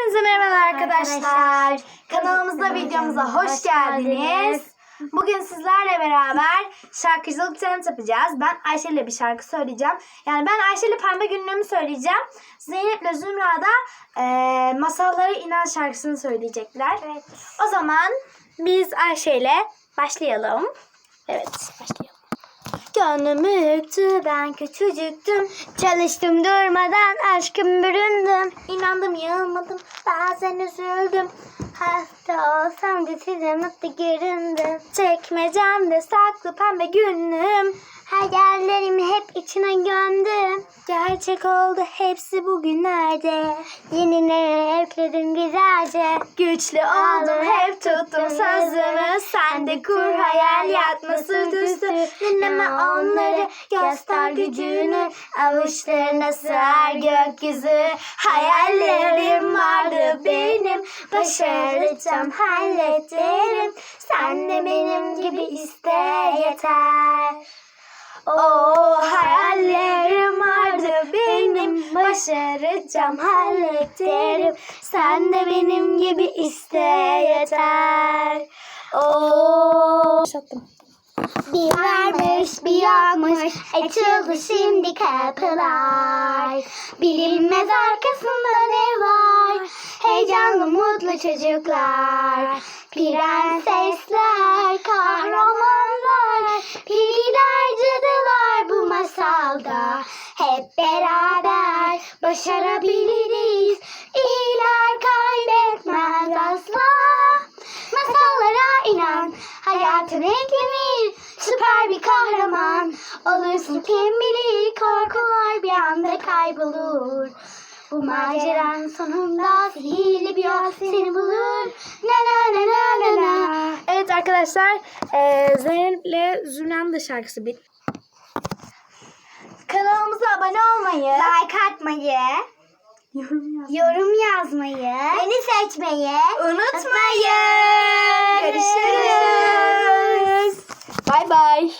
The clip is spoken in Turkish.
Hepinize merhabalar arkadaşlar. Arkadaşlar, Kanalımıza, videomuza hoş geldiniz. Bugün sizlerle beraber şarkıcılık challenge yapacağız. Ben Ayşe ile bir şarkı söyleyeceğim. Yani ben Ayşe ile Pembe Günlüğümü söyleyeceğim. Zeynep ile Zümra da eee Masallara İnan şarkısını söyleyecekler. Evet. O zaman biz Ayşe ile başlayalım. Evet başlayalım. Gönlümü yüktü ben küçücüktüm. Çalıştım durmadan aşkım büründüm. İnandım yılmadım bazen üzüldüm. Hasta olsam size mutlu göründüm. Çekmecemde saklı pembe günlüğüm. Hayallerimi hep içine gömdüm. Gerçek oldu hepsi bugünlerde. Yenileri ekledim güzelce. Güçlü oldum hep tuttum sözümü. Sen de kur hayal yapma sırt üstü. Dinleme onları göster gücünü. Avuçlarına sığar gökyüzü. Hayallerim vardı benim. Başaracağım hallederim. Sen de benim gibi iste yeter. Oh hayallerim Başaracağım hallederim Sen de benim gibi iste yeter Oh Bir varmış bir yokmuş açıldı şimdi kapılar. Bilinmez arkasında ne var? Heyecanlı mutlu çocuklar. Prensesler, kahramanlar, periler, cadılar bu masalda. Hep beraber başarabiliriz. İyiler kaybetmez asla. Masallara inan, hayatın renklenir. Süper bir kahraman olursun kim bilir. Korkular bir anda kaybolur. Bu maceranın sonunda sihirli bir yol seni bulur. Na na na na na na. Evet arkadaşlar eee Zeynep ile Zümra'nın da şarkısı bit. Kanalımıza olmayı, Like atmayı, yorum yazmayı yorum yazmayı, beni seçmeyi unutmayın. Görüşürüz. Bay bay.